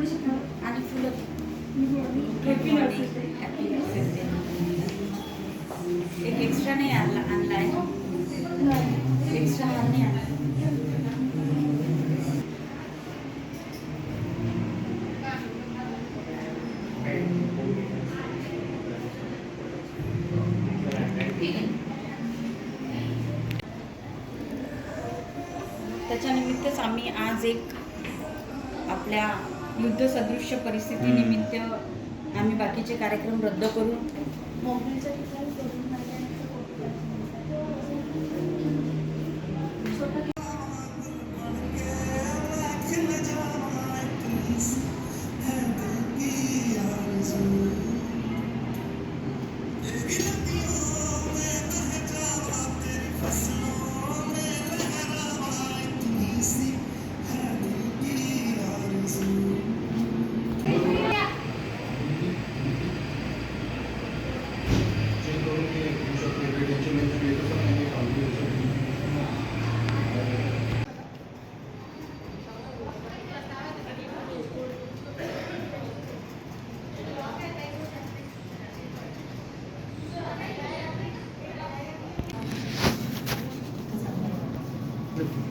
आणि फुलं happy happy एक एक्स्ट्रा नाही आणला आणला आहे. एक्स्ट्रा हार नाही आणला. त्याच्यानिमित्तच आम्ही आज एक आपल्या युद्धसदृश्य परिस्थितीनिमित्त आम्ही बाकीचे कार्यक्रम रद्द करून मोबाईलच्या झाला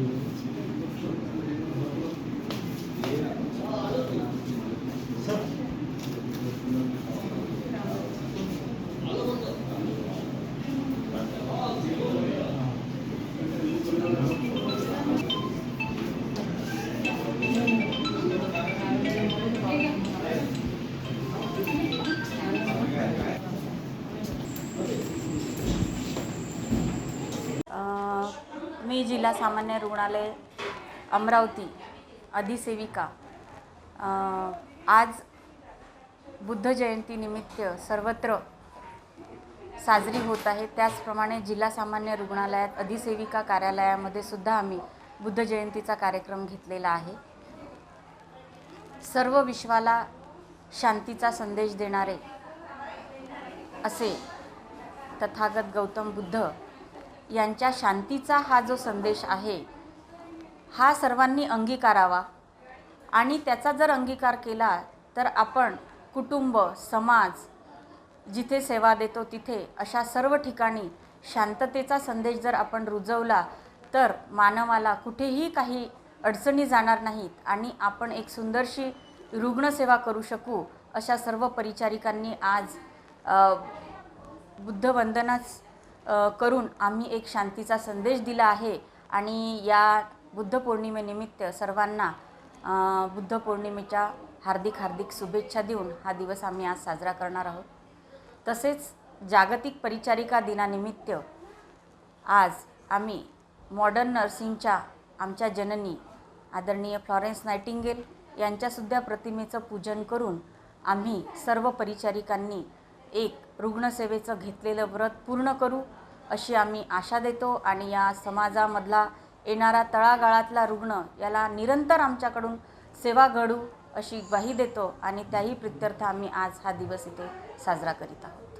जिल्हा सामान्य रुग्णालय अमरावती अधिसेविका. आज बुद्ध जयंतीनिमित्त सर्वत्र साजरी होत आहे. त्याचप्रमाणे जिल्हा सामान्य रुग्णालयात अधिसेविका कार्यालयामध्ये सुद्धा आम्ही बुद्ध जयंतीचा कार्यक्रम घेतलेला आहे. सर्व विश्वाला शांतीचा संदेश देणारे असे तथागत गौतम बुद्ध यांच्या शांतीचा हा जो संदेश आहे हा सर्वांनी अंगीकारावा. आणि त्याचा जर अंगीकार केला तर आपण कुटुंब समाज जिथे सेवा देतो तिथे अशा सर्व ठिकाणी शांततेचा संदेश जर आपण रुजवला तर मानवाला कुठेही काही अडचणी जाणार नाहीत आणि आपण एक सुंदरशी रुग्णसेवा करू शकू अशा सर्व परिचारिकांनी आज बुद्धवंदनाच करून आम्ही एक शांतीचा संदेश दिला आहे. आणि या बुद्ध पौर्णिमेनिमित्त सर्वांना बुद्ध पौर्णिमेच्या हार्दिक हार्दिक शुभेच्छा देऊन हा दिवस आम्ही आज साजरा करणार आहोत. तसेच जागतिक परिचारिका दिनानिमित्त आज आम्ही मॉडर्न नर्सिंगच्या आमच्या जननी आदरणीय फ्लॉरेन्स नायटिंगेल यांच्यासुद्धा प्रतिमेचं पूजन करून आम्ही सर्व परिचारिकांनी एक रुग्णसेवेचं घेतलेलं व्रत पूर्ण करू. अशी आम्ही आशा देतो आणि या समाजामधला येणारा तळागाळातला रुग्ण याला निरंतर आमच्याकडून सेवा घडू अशी ग्वाही देतो आणि त्याही प्रित्यर्थ आम्ही आज हा दिवस इथे साजरा करीत आहोत.